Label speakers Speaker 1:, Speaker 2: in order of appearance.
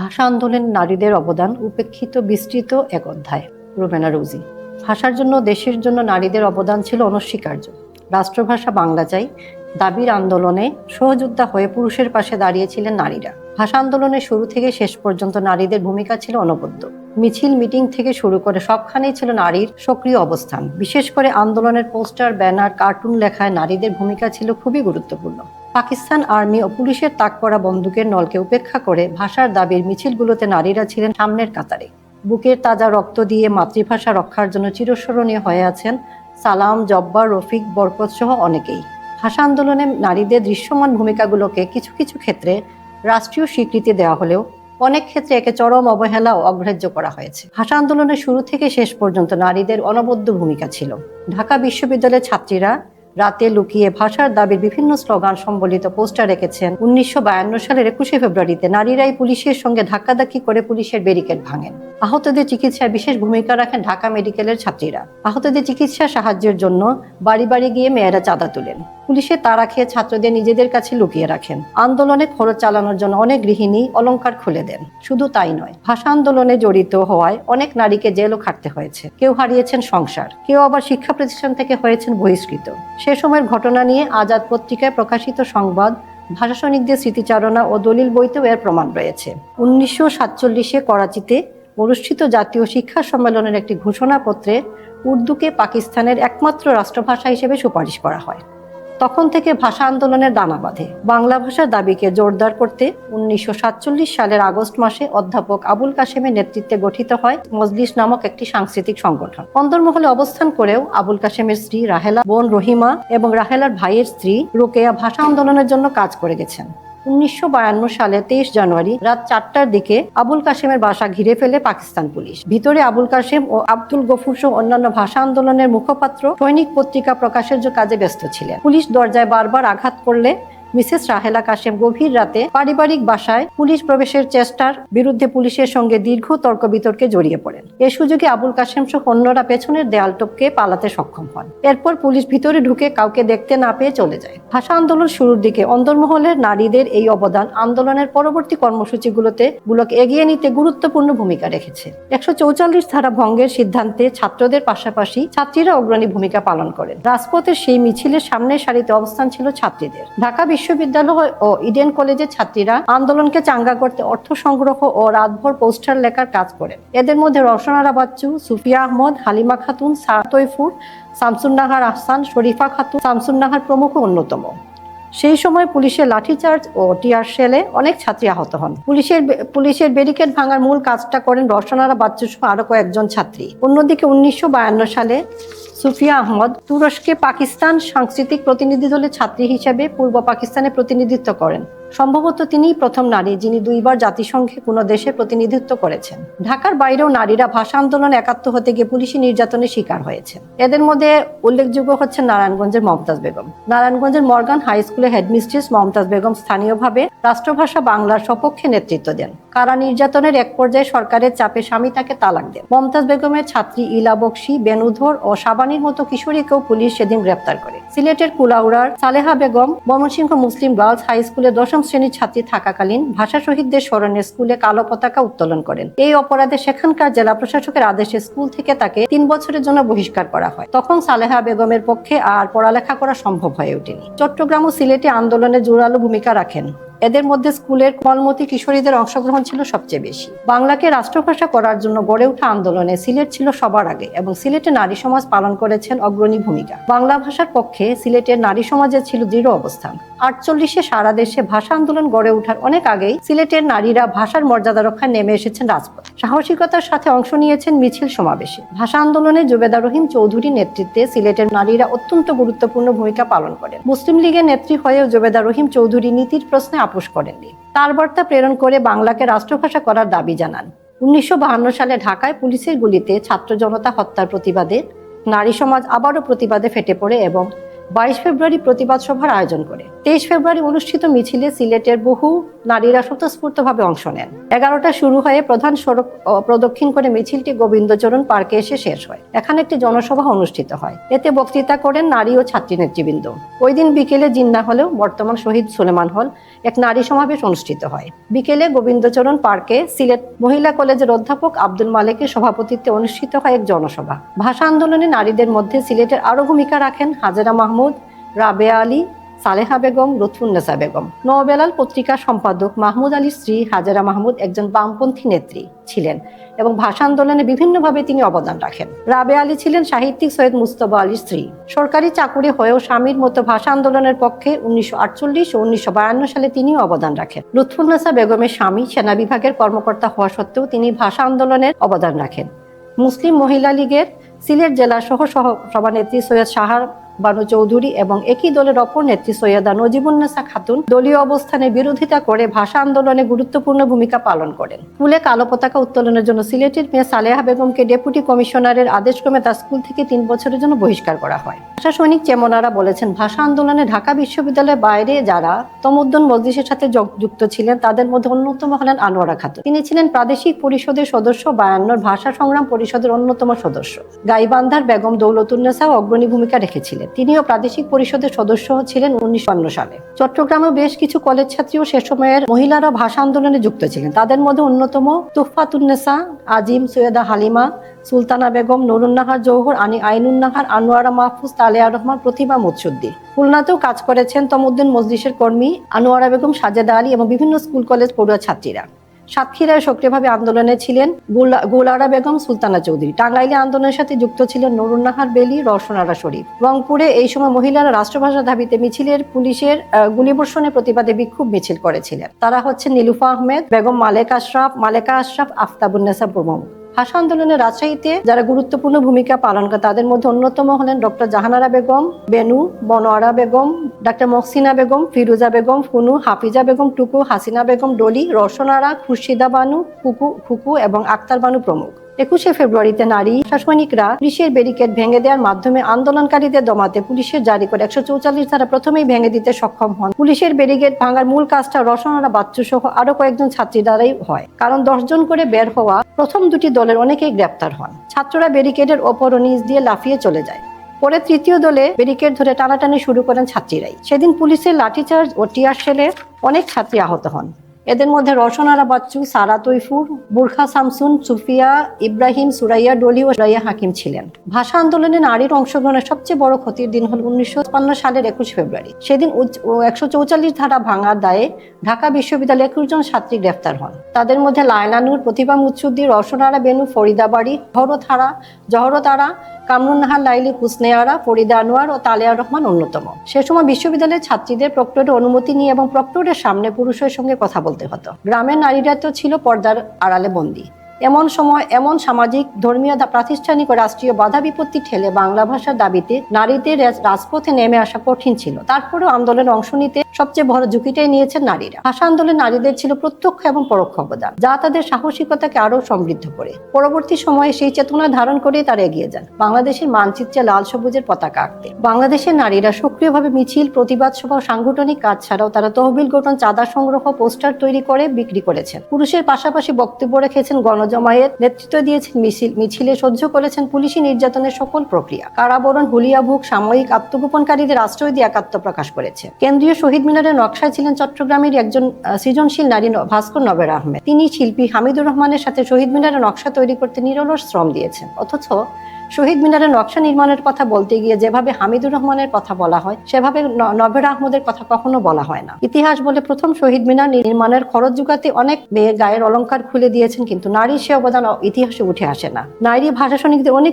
Speaker 1: ভাষা আন্দোলন নারীদের অবদান উপেক্ষিত বিস্তৃত এক অধ্যায় রুমেনা রুজি। ভাষার জন্য দেশের জন্য নারীদের অবদান ছিল অনস্বীকার্য। রাষ্ট্রভাষা বাংলা চাই, দাবির আন্দোলনে সহযোদ্ধা হয়ে পুরুষের পাশে দাঁড়িয়েছিলেন নারীরা। ভাষা আন্দোলনের শুরু থেকে শেষ পর্যন্ত নারীদের ভূমিকা ছিল অনবদ্য। মিছিল, মিটিং থেকে শুরু করে সবখানেই ছিল নারীর সক্রিয় অবস্থান। বিশেষ করে আন্দোলনের পোস্টার, ব্যানার, কার্টুন লেখায় নারীদের ভূমিকা ছিল খুবই গুরুত্বপূর্ণ। পাকিস্তান আর্মি ও পুলিশের তাক করা বন্দুকের নলকে উপেক্ষা করে ভাষার দাবির মিছিলগুলোতে নারীরা ছিলেন সামনের কাতারে। বুকের তাজা রক্ত দিয়ে মাতৃভাষা রক্ষার জন্য চিরস্মরণীয় হয়ে আছেন সালাম, জব্বার, রফিক, বরকত সহ অনেকেই। ভাষা আন্দোলনে নারীদের দৃশ্যমান ভূমিকাগুলোকে কিছু কিছু ক্ষেত্রে রাষ্ট্রীয় স্বীকৃতি দেওয়া হলেও অনেক ক্ষেত্রে একে চরম অবহেলা ও অগ্রাহ্য করা হয়েছে। ভাষা আন্দোলনের শুরু থেকে শেষ পর্যন্ত নারীদের অনবদ্য ভূমিকা ছিল। ঢাকা বিশ্ববিদ্যালয়ের ছাত্রীরা রাতে লুকিয়ে ভাষার দাবির বিভিন্ন স্লোগান সম্বলিত পোস্টার রেখেছেন। উনিশশো বায়ান্ন সালের একুশে ফেব্রুয়ারিতে নারীরাই পুলিশের সঙ্গে ধাক্কাধাক্কি করে পুলিশের ব্যারিকেড ভাঙেন। আহতদের চিকিৎসায় বিশেষ ভূমিকা রাখেন ঢাকা মেডিকেলের ছাত্রীরা। আহতদের চিকিৎসা সাহায্যের জন্য বাড়ি বাড়ি গিয়ে মেয়েরা চাঁদা তুলেন। পুলিশের তাড়া খেয়ে ছাত্রদের নিজেদের কাছে লুকিয়ে রাখেন। আন্দোলনে খরচ চালানোর জন্য অনেক গৃহিণী অলংকার খুলে দেন। শুধু তাই নয়, ভাষা আন্দোলনে জড়িত হওয়ায় অনেক নারীকে জেলও খাটতে হয়েছে। কেউ হারিয়েছেন সংসার, কেউ আবার শিক্ষা প্রতিষ্ঠান থেকে হয়েছেন বহিষ্কৃত। সে সময়ের ঘটনা নিয়ে আজাদ পত্রিকায় প্রকাশিত সংবাদ ভাষা সৈনিকদের স্মৃতিচারণা ও দলিল বইতেও এর প্রমাণ রয়েছে। উনিশশো সাতচল্লিশে করাচিতে অনুষ্ঠিত জাতীয় শিক্ষা সম্মেলনের একটি ঘোষণাপত্রে উর্দুকে পাকিস্তানের একমাত্র রাষ্ট্রভাষা হিসেবে সুপারিশ করা হয়। তখন থেকে ভাষা আন্দোলনের দানা বাঁধে। বাংলা ভাষার দাবিকে জোরদার করতে উনিশশো সাতচল্লিশ সালের আগস্ট মাসে অধ্যাপক আবুল কাশেমের নেতৃত্বে গঠিত হয় মজলিস নামক একটি সাংস্কৃতিক সংগঠন। অন্দরমহলে অবস্থান করেও আবুল কাশেমের স্ত্রী রাহেলা, বোন রহিমা এবং রাহেলার ভাইয়ের স্ত্রী রোকেয়া ভাষা আন্দোলনের জন্য কাজ করে গেছেন। উনিশশো বায়ান্ন সালে তেইশ জানুয়ারি রাত চারটার দিকে আবুল কাশেমের বাসা ঘিরে ফেলে পাকিস্তান পুলিশ। ভিতরে আবুল কাশেম ও আব্দুল গফুর সহ অন্যান্য ভাষা আন্দোলনের মুখপাত্র, সৈনিক পত্রিকা প্রকাশের কাজে ব্যস্ত ছিলেন। পুলিশ দরজায় বারবার আঘাত করলে মিসেস রাহেলা কাশেম গভীর রাতে পারিবারিক বাসায় পুলিশ প্রবেশের চেষ্টার বিরুদ্ধে পুলিশের সঙ্গে দীর্ঘ তর্ক বিতর্কে জড়িয়ে পড়েন। এ সুযোগে আবুল কাশেম সহ অন্যরা পেছনের দেয়াল টপকে পালাতে সক্ষম হন। এরপর পুলিশ ভিতরে ঢুকে কাউকে দেখতে না পেয়ে চলে যায়। ভাষা আন্দোলন শুরুর দিকে অন্দরমহলের নারীদের এই অবদান আন্দোলনের পরবর্তী কর্মসূচিগুলোতে গুলোকে এগিয়ে নিতে গুরুত্বপূর্ণ ভূমিকা রেখেছে। একশো চৌচল্লিশ ধারা ভঙ্গের সিদ্ধান্তে ছাত্রদের পাশাপাশি ছাত্রীরা অগ্রণী ভূমিকা পালন করেন। রাজপথের সেই মিছিলের সামনের সারিতে অবস্থান ছিল ছাত্রীদের। ঢাকা বিশ্ববিদ্যালয় ও ইডেন কলেজের ছাত্রীরা আন্দোলনকে চাঙ্গা করতে অর্থ সংগ্রহ ও রাতভর পোস্টার লেখার কাজ করে। এদের মধ্যে রসনারা বাচ্চু, সুফিয়া আহমদ, হালিমা খাতুন সাতইফুর শামসুন্নাহার আহসান, শরীফা খাতুন, শামসুন্নাহার প্রমুখ অন্যতম। সেই সময় পুলিশের লাঠিচার্জ ও টিয়ার সেলে অনেক ছাত্রী আহত হন। পুলিশের পুলিশের ব্যারিকেড ভাঙার মূল কাজটা করেন রসনারা বাচ্চুসহ আরও আরও কয়েকজন ছাত্রী। অন্যদিকে উনিশশো বায়ান্ন সালে সুফিয়া আহমদ তুরস্কে পাকিস্তান সাংস্কৃতিক প্রতিনিধি দলের ছাত্রী হিসেবে পূর্ব পাকিস্তানে প্রতিনিধিত্ব করেন। সম্ভবত তিনিই প্রথম নারী যিনি দুইবার জাতিসংঘে কোনো দেশে প্রতিনিধিত্ব করেছেন। ঢাকার বাইরেও নারীরা ভাষা আন্দোলন একাত্ম হতে গিয়ে পুলিশি নির্যাতনের শিকার হয়েছে এদের মধ্যে উল্লেখযোগ্য হচ্ছে নারায়ণগঞ্জের মমতাজ বেগম। নারায়ণগঞ্জের মর্গান হাই স্কুলের হেডমিস্ট্রেস মমতাজ বেগম স্থানীয়ভাবে রাষ্ট্রভাষা বাংলার সপক্ষে নেতৃত্ব দেন। কারা নির্যাতনের এক পর্যায়ে সরকারের চাপে স্বামী তাকে তালাক দেন। মমতাজ বেগমের ছাত্রী ইলা বক্সি, বেনুধর ও সাবানির মতো কিশোরীকেও পুলিশ সেদিন গ্রেপ্তার করে। সিলেটের কুলাউড়ার সালেহা বেগম, ময়মনসিংহ মুসলিম গার্লস হাই স্কুলে দশম শ্রেণির ছাত্রী থাকাকালীন ভাষা শহীদদের স্মরণে স্কুলে কালো পতাকা উত্তোলন করেন। এই অপরাধে সেখানকার জেলা প্রশাসকের আদেশে স্কুল থেকে তাকে তিন বছরের জন্য বহিষ্কার করা হয়। তখন সালেহা বেগমের পক্ষে আর পড়ালেখা করা সম্ভব হয়ে ওঠেনি। চট্টগ্রাম ও সিলেটে আন্দোলনে জোরালো ভূমিকা রাখেন। এদের মধ্যে স্কুলের কলমতি কিশোরীদের অংশগ্রহণ ছিল সবচেয়ে বেশি। বাংলাকে রাষ্ট্রভাষা করার জন্য গড়ে ওঠা আন্দোলনে সিলেট ছিল সবার আগে এবং সিলেটে নারী সমাজ পালন করেছেন অগ্রণী ভূমিকা। বাংলা ভাষার পক্ষে সিলেটের নারী সমাজের ছিল দৃঢ় অবস্থান। আটচল্লিশে সারা দেশে ভাষা আন্দোলন গড়ে ওঠার অনেক আগেই সিলেটের নারীরা ভাষার মর্যাদা রক্ষায় নেমে এসেছেন রাজপথ। সাহসিকতার সাথে অংশ নিয়েছেন মিছিল সমাবেশে। ভাষা আন্দোলনে জুবেদা রহিম চৌধুরীর নেতৃত্বে সিলেটের নারীরা অত্যন্ত গুরুত্বপূর্ণ ভূমিকা পালন করেন। মুসলিম লীগের নেত্রী হয়েও জুবেদা রহিম চৌধুরী নীতির প্রশ্নে আপোষ করেননি। তার বার্তা প্রেরণ করে বাংলাকে রাষ্ট্রভাষা করার দাবি জানান। উনিশশো সালে ঢাকায় পুলিশের গুলিতে ছাত্র জনতা হত্যার প্রতিবাদে নারী সমাজ আবারও প্রতিবাদে ফেটে পড়ে এবং বাইশ ফেব্রুয়ারি প্রতিবাদ সভার আয়োজন করে। তেইশ ফেব্রুয়ারি অনুষ্ঠিত মিছিলে সিলেটের বহু নারীরা স্বতঃস্ফূর্তভাবে অংশ নেন। এগারোটা শুরু হয়ে প্রধান সড়ক প্রদক্ষিণ করে মিছিলটি গোবিন্দচরণ পার্কে এসে শেষ হয়। এখানে একটি জনসভা অনুষ্ঠিত হয়। এতে বক্তৃতা করেন নারী ও ছাত্রী নেতৃবৃন্দ। ওই দিন বিকেলে জিন্না হলেও বর্তমান শহীদ সুলেমান হল এক নারী সমাবেশ অনুষ্ঠিত হয়। বিকেলে গোবিন্দচরণ পার্কে সিলেট মহিলা কলেজের অধ্যাপক আব্দুল মালিকের সভাপতিত্বে অনুষ্ঠিত হয় এক জনসভা। ভাষা আন্দোলনে নারীদের মধ্যে সিলেটের আরও ভূমিকা রাখেন হাজেরা মাহমুদ রাবেয়া আলী, সালেহা বেগম লুৎফুন্নেসা বেগম। নবেলাল পত্রিকার সম্পাদক মাহমুদ আলীর স্ত্রী হাজেরা মাহমুদ একজন বামপন্থী নেত্রী ছিলেন এবং ভাষা আন্দোলনে বিভিন্নভাবে তিনি অবদান রাখেন। রাবে আলী ছিলেন সাহিত্যিক সৈয়দ মুস্তফা আলীর স্ত্রী। সরকারি চাকুরি হয়েও স্বামীর মতো ভাষা আন্দোলনের পক্ষে উনিশশো আটচল্লিশ ও উনিশশো বায়ান্ন সালে তিনিও অবদান রাখেন। লুৎফুন্নেসা বেগমের স্বামী সেনা বিভাগের কর্মকর্তা হওয়া সত্ত্বেও তিনি ভাষা আন্দোলনের অবদান রাখেন। মুসলিম মহিলা লীগের সিলেট জেলা সহ সহ সভানেত্রী সৈয়দ সাহার বানু চৌধুরী এবং একই দলের অপর নেত্রী সৈয়দা নজিবুন্নেসা খাতুন দলীয় অবস্থানে বিরোধিতা করে ভাষা আন্দোলনে গুরুত্বপূর্ণ ভূমিকা পালন করেন। স্কুলে কালো পতাকা উত্তোলনের জন্য সিলেটের মেয়ে সালেহা বেগমকে ডেপুটি কমিশনারের আদেশক্রমে তার স্কুল থেকে তিন বছরের জন্য বহিষ্কার করা হয়। ভাষা সৈনিক চেমনারা বলেছেন, ভাষা আন্দোলনে ঢাকা বিশ্ববিদ্যালয়ের বাইরে যারা তমুদ্দুন মজলিসের সাথে যুক্ত ছিলেন, তাদের মধ্যে অন্যতম হলেন আনোয়ারা খাতুন। তিনি ছিলেন প্রাদেশিক পরিষদের সদস্য, বায়ান্নর ভাষা সংগ্রাম পরিষদের অন্যতম সদস্য। গাইবান্ধার বেগম দৌলতুন্নেসাও অগ্রণী ভূমিকা রেখেছিলেন। তিনিও প্রাদেশিক পরিষদের সদস্য ছিলেন উনিশশো সালে। চট্টগ্রামে বেশ কিছু কলেজ ছাত্রীও সে সময়ের মহিলারা ভাষা আন্দোলনে যুক্ত ছিলেন। তাদের মধ্যে অন্যতম তুফাতুন্নেসা আজিম, সৈয়দা হালিমা, সুলতানা বেগম, নুরুন্নাহার জৌহর, আনি আইনুন্নাহার, আনোয়ারা মাহফুজ, তালেয়া রহমান, প্রতিমা মুৎসুদ্দি খুলনাতেও কাজ করেছেন তমুদ্দিন মজলিসের কর্মী আনোয়ারা বেগম, সাজেদা আলী এবং বিভিন্ন স্কুল কলেজ পড়ুয়া ছাত্রীরা। সাতক্ষীরায় সক্রিয়ভাবে আন্দোলনে ছিলেন গোলারা বেগম সুলতানা চৌধুরী। টাঙ্গাইলে আন্দোলনের সাথে যুক্ত ছিলেন নুরুন্নাহার বেলি রওশনারা শরীফ। রংপুরে এই সময় মহিলারা রাষ্ট্রভাষা দাবিতে মিছিলের পুলিশের গুলিবর্ষণের প্রতিবাদে বিক্ষোভ মিছিল করেছিলেন। তারা হচ্ছেন নীলুফা আহমেদ, বেগম মালেক আশরাফ, মালেকা আশরাফ আফতাবুন্নেসা প্রমুখ। ভাষা আন্দোলনের রাজশাহীতে যারা গুরুত্বপূর্ণ ভূমিকা পালন করে, তাদের মধ্যে অন্যতম হলেন ডক্টর জাহানারা বেগম, বেনু, বনোয়ারা বেগম, ডাক্তার মহসিনা বেগম, ফিরুজা বেগম, ফুনু, হাফিজা বেগম, টুকু, হাসিনা বেগম, ডলি রসনারা খুর্শিদা বানু, কুকু, খুকু এবং আক্তার বানু প্রমুখ। একুশে ফেব্রুয়ারিতে নারী সৈনিকরা পুলিশের ব্যারিকেড ভেঙে দেওয়ার মাধ্যমে আন্দোলনকারীদের দমাতে পুলিশের জারি করে একশো চৌচল্লিশ ধারা প্রথমেই ভেঙে দিতে সক্ষম হন। পুলিশের ব্যারিকেড ভাঙার মূল কাজটা রসনারা বাচ্চু সহ আরও কয়েকজন ছাত্রী দ্বারাই হয়, কারণ দশজন করে বের হওয়া প্রথম দুটি দলের অনেকেই গ্রেপ্তার হন। ছাত্ররা ব্যারিকেডের ওপর নিচ দিয়ে লাফিয়ে চলে যায়। পরে তৃতীয় দলে ব্যারিকেড ধরে টানাটানি শুরু করেন ছাত্রীরাই। সেদিন পুলিশের লাঠিচার্জ ও টিয়ার শেলে অনেক ছাত্রী আহত হন। এদের মধ্যে রসনারা বাচ্চু, সারা তৈফুর, বুরখা শামসুন সুফিয়া, ইব্রাহিম, সুরাইয়া ডলি ও সুরাইয়া হাকিম ছিলেন। ভাষা আন্দোলনে নারীর অংশগ্রহণের সবচেয়ে বড় ক্ষতির দিন হল উনিশশো সালের একুশ ফেব্রুয়ারি। সেদিন একশো চৌচল্লিশ ধারা ভাঙার দায়ে ঢাকা বিশ্ববিদ্যালয়ে একুশ জন ছাত্রী গ্রেফতার হন। তাদের মধ্যে লায়নানুর প্রতিভা মুচ্ছুদ্দি রসনারা বেনু, ফরিদাবাড়ি জহরতারা জহরতারা, কামরুন্নাহার, লাইলি হুসনেয়ারা ফরিদা আনোয়ার ও তালেয়া রহমান অন্যতম। সে সময় বিশ্ববিদ্যালয়ের ছাত্রীদের প্রক্টরের অনুমতি নিয়ে এবং প্রক্টরের সামনে পুরুষের সঙ্গে কথা বলতে হতো। গ্রামের নারীরা তো ছিল পর্দার আড়ালে বন্দী। এমন সময় এমন সামাজিক, ধর্মীয় প্রাতিষ্ঠানিক ও রাষ্ট্রীয় বাধা বিপত্তি ঠেলে বাংলা ভাষার দাবিতে নারীদের রাজপথে নেমে আসা কঠিন ছিল। তারপরেও আন্দোলনে অংশ নিতে সবচেয়ে বড় ঝুঁকিটাই নিয়েছেন নারীরা। ভাষা আন্দোলনে নারীদের ছিল প্রত্যক্ষ এবং পরোক্ষ অবদান, যা তাদের সাহসিকতাকে আরও সমৃদ্ধ করে। পরবর্তী সময়ে সেই চেতনা ধারণ করেই তারা এগিয়ে যান। বাংলাদেশের মানচিত্রে লাল সবুজের পতাকা আঁকতে। বাংলাদেশের নারীরা সক্রিয়ভাবে মিছিল, প্রতিবাদ সভা সাংগঠনিক কাজ ছাড়াও তারা তহবিল গঠন, চাঁদা সংগ্রহ, পোস্টার তৈরি করে, বিক্রি করেছেন। পুরুষের পাশাপাশি বক্তব্য রেখেছেন গণজমায়েত নেতৃত্ব দিয়েছেন, মিছিল মিছিলে সহ্য করেছেন পুলিশি নির্যাতনের সকল প্রক্রিয়া। কারাবরণ হুলিয়া ভুক সাময়িক আত্মগোপনকারীদের আশ্রয় দিয়ে একাত্ম প্রকাশ করেছে। কেন্দ্রীয় শহীদ মিনারের নকশায় ছিলেন চট্টগ্রামের একজন সৃজনশীল নারী ভাস্কর নবের আহমেদ। তিনি শিল্পী হামিদুর রহমানের সাথে শহীদ মিনারের নকশা তৈরি করতে নিরলস শ্রম দিয়েছেন। অথচ শহীদ মিনারের নকশা নির্মাণের কথা বলতে গিয়ে যেভাবে হামিদুর রহমানের কথা বলা হয়, সেভাবে নভের আহমদের কথা কখনো বলা হয় না। ইতিহাস বলে প্রথম শহীদ মিনার নির্মাণের খরচ যুগাতে অনেক মেয়ে গায়ের অলঙ্কার খুলে দিয়েছেন, কিন্তু নারী সে অবদান ইতিহাসে উঠে আসে না। নারী ভাষা সৈনিকদের অনেক